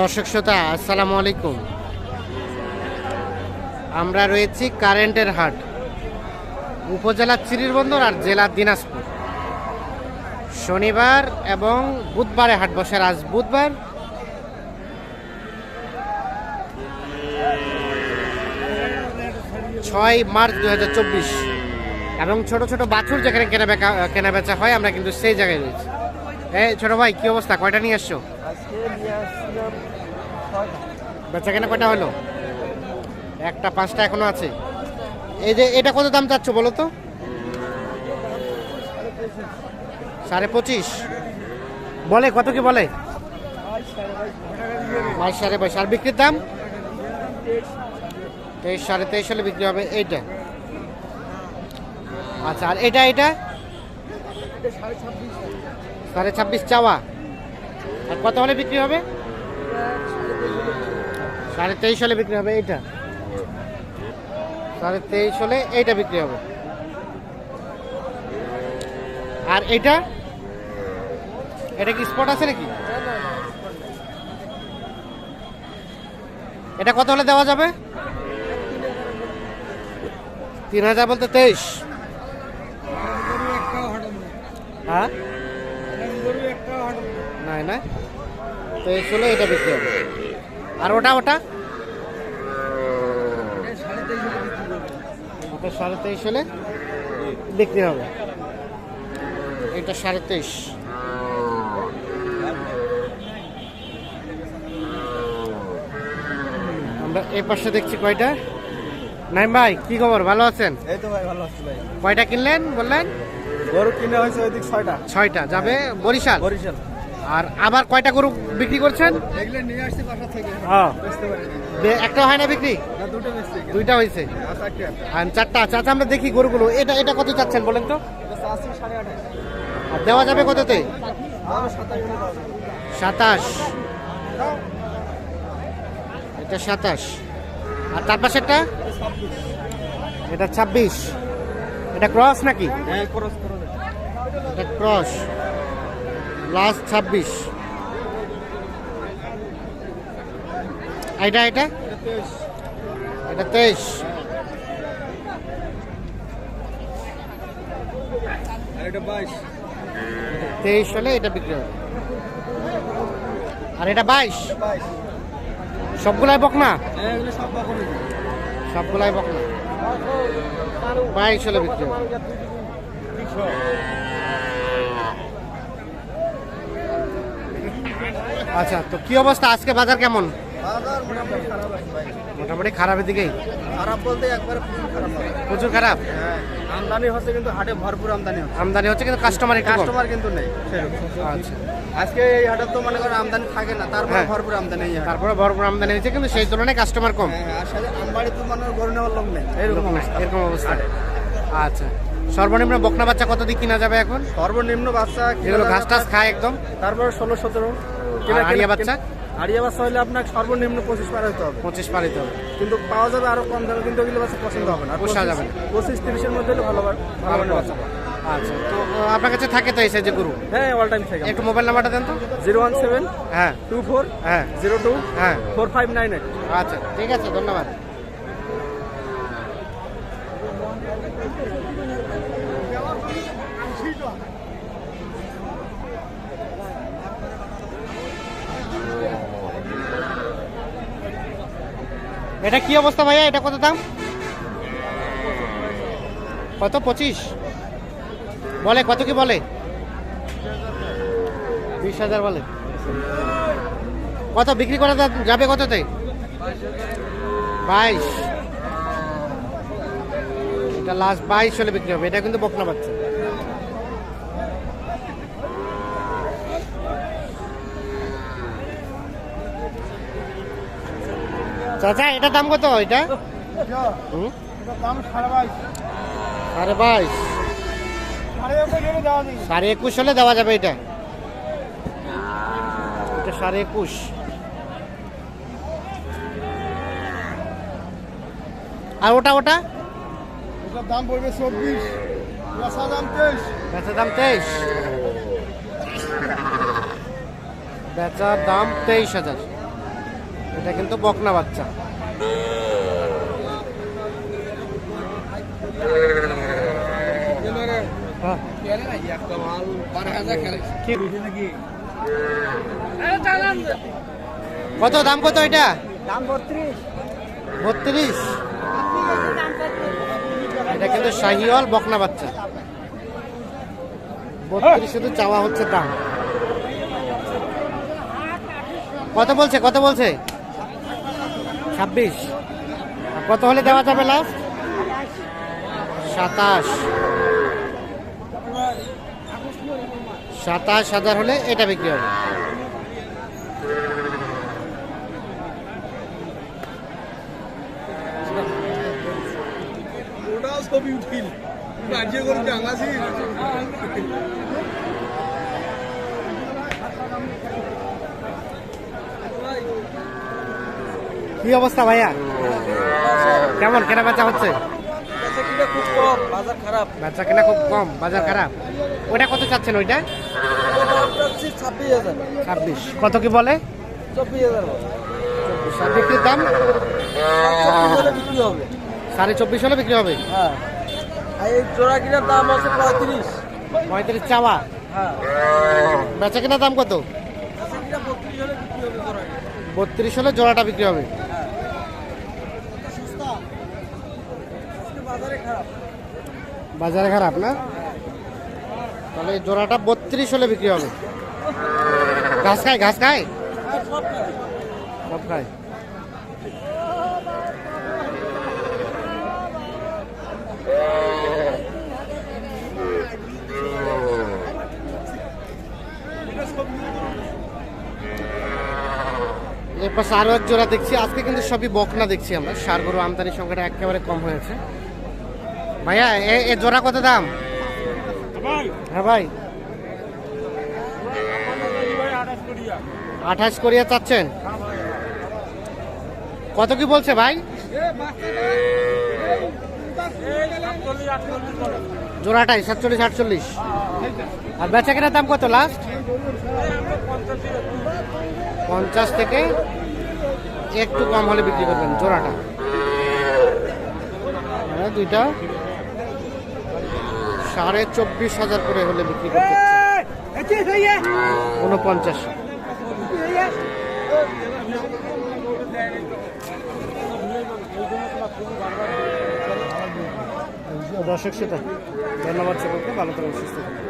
দর্শক শ্রোতা, আসসালামু আলাইকুম। আমরা রয়েছি কারেন্টের হাট, উপজেলা চিরিরবন্দর আর জেলা দিনাজপুর। শনিবার এবং বুধবারে হাট বসে, আজ বুধবার। ছয় মার্চ দু হাজার চব্বিশ। এবং ছোট ছোট বাছুর যেখানে কেনা বেচা হয়, আমরা কিন্তু সেই জায়গায় রয়েছি। এই ছোট ভাই, কি অবস্থা? কয়টা নিয়ে আসছো? আজকে নিয়ে আসছিলাম বেচা কেনা কয়টা হলো? একটা, পাঁচটা এখনও আছে। এই যে এটা কত দাম চাচ্ছ বলো তো? সাড়ে পঁচিশ। বলে, কত কি বলে? বাইশ সাড়ে বাইশ। আর বিক্রির দাম? তেইশ, সাড়ে তেইশ হলে বিক্রি হবে এইটা। আচ্ছা আর এটা এটা? সাড়ে ছাব্বিশ চাওয়া। আর কত হলে বিক্রি হবে? সাড়ে তেইশ হলে বিক্রি হবে, এইটা? সাড়ে তেইশ হলে এইটা বিক্রি হবে। আর এইটা? এটা কি স্পট আছে নাকি? এটা কত হলে দেওয়া যাবে? তিন হাজার বলতে তেইশ। হ্যাঁ? নাই না। তেইশ হলে এটা বিক্রি হবে। আর ওটা ওটা? ওটা সাড়ে তেইশ হলে বিক্রি হবে। এটা সাড়ে তেইশ। আমরা এই পাশে দেখছি কয়টা। নাই ভাই কি খবর? ভালো আছেন? এই তো ভাই ভালো আছি ভাই। কয়টা কিনলেন বললেন? গরু কিনে হয়েছে ওইদিক ছয়টা। ছয়টা। যাবে বরিশাল? বরিশাল। আর আবার কয়টা গরু বিক্রি করছেন? নিয়ে আসছি বাসা থেকে। হ্যাঁ। একটা হয় না বিক্রি? বেচছি। দুইটা হয়েছে। আচ্ছা আর চারটা আছে। আচ্ছা আমরা দেখি গরুগুলো। এটা এটা কত চাচ্ছেন বলেন তো? আর দেওয়া যাবে কততে? সাতাশ। এটা সাতাশ। আর তার পাশেরটা? এটা ছাব্বিশ। এটা ক্রস নাকি? হ্যাঁ খরচ করো এটা ক্রস। লাস্ট ছাব্বিশ। এটা এটা? এটা তেইশ। তেইশ হলে এটা বিক্রি হবে। আর এটা বাইশ? সবগুলাই বকনা? হ্যাঁ এগুলো সব পাবো সবগুলাই বকনা। বাইশ হলে বিক্রি হবে। আচ্ছা তো কি অবস্থা? আজকে বাজার কেমন? মোটামুটি খারাপের দিকেই? খারাপ বলতে একবার প্রচুর খারাপ হ্যাঁ আমদানি হচ্ছে কিন্তু হাটে ভরপুর আমদানি হচ্ছে। আমদানি হচ্ছে কিন্তু কাস্টমার কাস্টমার কিন্তু নেই আচ্ছা। আজকে এই হাটে তো মনে করেন আমদানি থাকে না তারপর হ্যাঁ। ভরপুর আমদানি তারপরে ভরপুর আমদানি হয়েছে কিন্তু সেই তুলনায় কাস্টমার কম। হ্যাঁ, আর সাথে আমবাড়ি তো মানে গরু নেওয়ার লোক নেই এরকম অবস্থা। এরকম অবস্থা। আচ্ছা। সর্বনিম্ন বকনা বাচ্চা কত দিয়ে কিনা যাবে এখন? সর্বনিম্ন বাচ্চা ঘাস টাস খায় একদম? তারপর ষোলো সতেরো। বাচ্চা? বাচ্চা হলে সর্বনিম্ন পঁচিশ পার হতে হবে। পঁচিশ হবে। কিন্তু পাওয়া যাবে আরও কম দামে কিন্তু ওগুলো বাচ্চা পছন্দ হবে না। পোষা যাবে না। পঁচিশ তিরিশের মধ্যে হলে ভালো ভালো ভালো বাচ্চা। আচ্ছা তো আপনার কাছে থাকে তো যে গরু? হ্যাঁ অল টাইম থেকে। একটু মোবাইল নাম্বারটা দেন তো। জিরো ওয়ান সেভেন হ্যাঁ। টু ফোর হ্যাঁ। জিরো টু হ্যাঁ। Four five nine eight. আচ্ছা ঠিক আছে ধন্যবাদ। এটা কি অবস্থা ভাইয়া? এটা কত দাম? কত? পঁচিশ? বলে, কত কি বলে? বিশ হাজার বলে। কত বিক্রি করা যাবে কততে? বাইশ। এটা লাস্ট বাইশ হলে বিক্রি হবে। এটা কিন্তু বকনা বাচ্চা। চাচা এটা দাম কত? এটা? হুম? দাম সাড়ে বাইশ। সাড়ে একুশ হলে দেওয়া যাবে। এটা? এটা সাড়ে একুশ। আর ওটা ওটা? ওটার দাম পড়বে চব্বিশ। বেচা দাম তেইশ। দাম তেইশ। বেচার দাম তেইশ হাজার। এটা কিন্তু বকনা বাচ্চা। কত, দাম কত এটা? দাম বত্রিশ বত্রিশ। এটা কিন্তু শাহিওয়াল বকনা বাচ্চা। বত্রিশ শুধু চাওয়া হচ্ছে দাম। কত বলছে কত বলছে? ছাব্বিশ। কত হলে দেওয়া যাবে লাস্ট সাতাশ। সাতাশ হাজার হলে এটা বিক্রি হবে। রাজ্য করে কি অবস্থা ভাইয়া? কেমন, কেনা বেচা হচ্ছে? খুব কম বাজার খারাপ বেচা কেনা খুব কম, বাজার খারাপ। ওটা কত চাচ্ছেন ওইটা? ছাব্বিশ। কত কি বলে? বিক্রির দাম? সাড়ে চব্বিশ হলে বিক্রি হবে? এই জোড়া কিনার দাম আছে পঁয়ত্রিশ পঁয়ত্রিশ চাওয়া? বেচা কেনার দাম কত? বত্রিশ হলে জোড়াটা বিক্রি হবে। বাজারে খারাপ। না? তাহলে এই জোড়াটা বত্রিশ হলে বিক্রি হবে। ঘাস খায় ঘাস খায়? আর সব খায়। এরপর আরও এক জোড়া দেখছি। আজকে কিন্তু সবই বকনা দেখছি আমরা। সার গরু আমদানির সংখ্যাটা একেবারে কম হয়েছে। ভাইয়া এ জোড়া কত দাম? হ্যাঁ ভাই। আঠাশ করিয়া চাচ্ছেন? কত কি বলছে ভাই? জোড়াটাই সাতচল্লিশ আটচল্লিশ। আর বেচা কেনার দাম কত লাস্ট পঞ্চাশ থেকে একটু কম হলে বিক্রি করবেন জোড়াটা। হ্যাঁ, দুইটা। সাড়ে চব্বিশ হাজার করে হলে বিক্রি করতে উনপঞ্চাশ। দর্শক, সেটা ধন্যবাদ সকলকে। ভালো করে সুস্থ থাকুন।